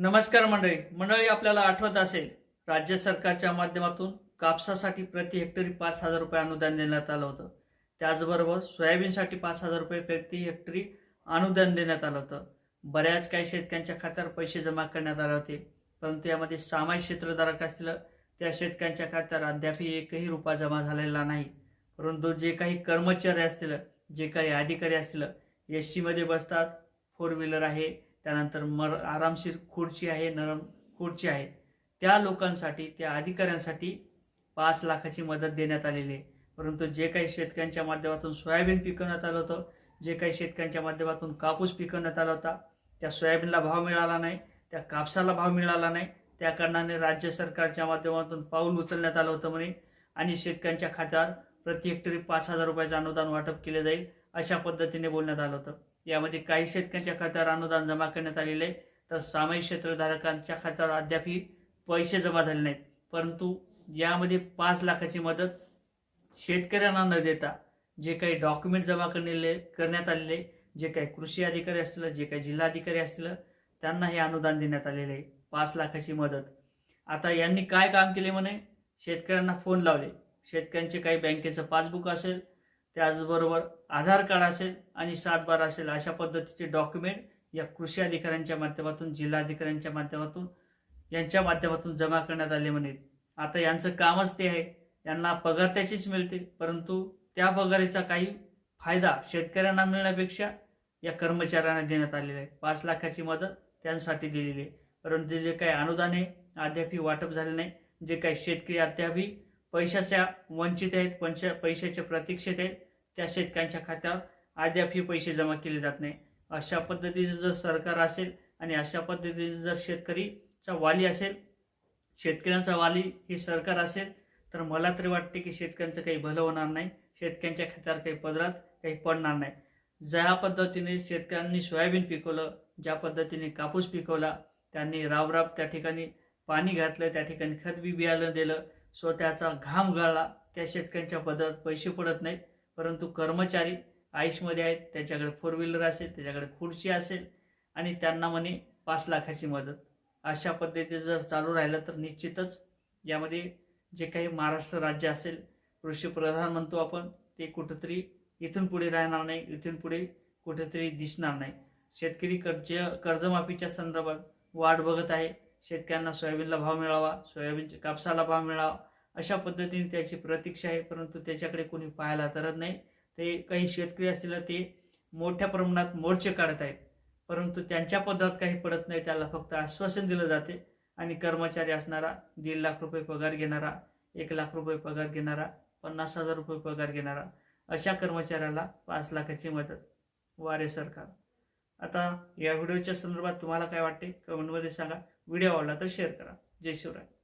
नमस्कार मंडळी. मंडळी आपल्याला आठवत असेल राज्य सरकारच्या माध्यमातून कापसासाठी प्रति हेक्टरी पाच हजार रुपये अनुदान देण्यात आलं होतं. त्याचबरोबर सोयाबीनसाठी पाच हजार रुपये प्रति हेक्टरी अनुदान देण्यात आलं होतं. बऱ्याच काही शेतकऱ्यांच्या खात्यावर पैसे जमा करण्यात आले होते. परंतु यामध्ये सामाजिक क्षेत्रधारक असतील त्या शेतकऱ्यांच्या खात्यावर अद्याप एकही रुपया जमा झालेला नाही. परंतु जे काही कर्मचारी असतील जे काही अधिकारी असतील एस सीमध्ये बसतात फोर व्हीलर आहे त्यानंतर मर आरामशीर खुर्ची आहे नरम खुर्ची आहे. त्या लोकांसाठी त्या अधिकाऱ्यांसाठी पाच लाखाची मदत देण्यात आलेली आहे. परंतु जे काही शेतकऱ्यांच्या माध्यमातून सोयाबीन पिकवण्यात आलं होतं जे काही शेतकऱ्यांच्या माध्यमातून कापूस पिकवण्यात आला होता त्या सोयाबीनला भाव मिळाला नाही त्या कापसाला भाव मिळाला नाही. त्या कारणाने राज्य सरकारच्या माध्यमातून पाऊल उचलण्यात आलं होतं म्हणे. आणि शेतकऱ्यांच्या खात्यावर प्रति हेक्टरी पाच हजार रुपयाचं अनुदान वाटप केले जाईल. अशा पद्धतीने बोलण्यात आलं होतं. यामध्ये काही शेतकऱ्यांच्या खात्यावर अनुदान जमा करण्यात आलेलं आहे. तर सामायिक क्षेत्रधारकांच्या खात्यावर अद्यापही पैसे जमा झाले नाहीत. परंतु यामध्ये पाच लाखाची मदत शेतकऱ्यांना न देता जे काही डॉक्युमेंट जमा करलेले करण्यात आलेले जे काही कृषी अधिकारी असतील जे काही जिल्हाधिकारी असतील त्यांना हे अनुदान देण्यात आलेले आहे. पाच लाखाची मदत. आता यांनी काय काम केले म्हणे? शेतकऱ्यांना फोन लावले. शेतकऱ्यांचे काही बँकेचं पासबुक असेल त्याचबरोबर आधार कार्ड असेल आणि सात बारा असेल अशा पद्धतीचे डॉक्युमेंट या कृषी अधिकाऱ्यांच्या माध्यमातून जिल्हाधिकाऱ्यांच्या माध्यमातून यांच्या माध्यमातून जमा करण्यात आले म्हणे. आता यांचं कामच ते आहे. यांना पगार त्याचीच मिळते परंतु त्या पगारीचा काही फायदा शेतकऱ्यांना मिळण्यापेक्षा या कर्मचाऱ्यांना देण्यात आलेला आहे. पाच लाखाची मदत त्यांसाठी दिलेली आहे. परंतु जे काही अनुदान आहे अद्यापही वाटप झाले नाही. जे काही शेतकरी अद्यापही पैशाच्या वंचित आहेत पंच पैशाच्या प्रतीक्षेत आहेत त्या शेतकऱ्यांच्या खात्यावर अद्यापही पैसे जमा केले जात नाही. अशा पद्धतीचं जर सरकार असेल आणि अशा पद्धतीने जर शेतकरीचा वाली असेल शेतकऱ्यांचा वाली हे सरकार असेल तर मला तरी वाटते की शेतकऱ्यांचं काही भलं होणार नाही शेतकऱ्यांच्या खात्यावर काही पदरात काही पडणार नाही. ज्या पद्धतीने शेतकऱ्यांनी सोयाबीन पिकवलं ज्या पद्धतीने कापूस पिकवला त्यांनी राबराब त्या ठिकाणी पाणी घातलं त्या ठिकाणी खत बी बियाणं दिलं स्वतःचा घाम गाळला. त्या शेतकऱ्यांच्या पदरात पैसे पडत नाहीत. परंतु कर्मचारी आयुषमध्ये आहेत. त्याच्याकडे फोर व्हीलर असेल त्याच्याकडे खुर्ची असेल आणि त्यांना म्हणे पाच लाखाची मदत. अशा पद्धतीने जर चालू राहिलं तर निश्चितच यामध्ये जे काही महाराष्ट्र राज्य असेल कृषी प्रधान म्हणतो आपण ते कुठंतरी इथून पुढे राहणार नाही इथून पुढे कुठेतरी दिसणार नाही. शेतकरी कर्ज कर्जमाफीच्या संदर्भात वाट बघत आहे. शेतकऱ्यांना सोयाबीनला भाव मिळावा सोयाबीनच्या कापसाला भाव मिळावा अशा पद्धतीने त्याची प्रतीक्षा आहे. परंतु त्याच्याकडे कोणी पाहायला तरत नाही. ते काही शेतकरी असतील ते मोठ्या प्रमाणात मोर्चे काढत आहेत. परंतु त्यांच्या पदात काही पडत नाही. त्याला फक्त आश्वासन दिलं जाते. आणि कर्मचारी असणारा दीड लाख रुपये पगार घेणारा एक लाख रुपये पगार घेणारा पन्नास हजार रुपये पगार घेणारा अशा कर्मचाऱ्याला पाच लाखाची मदत. वारे सरकार. आता या व्हिडिओच्या संदर्भात तुम्हाला काय वाटते? कमेंटमध्ये सांगा. व्हिडिओ आवडला तर शेअर करा. जय शिवराय.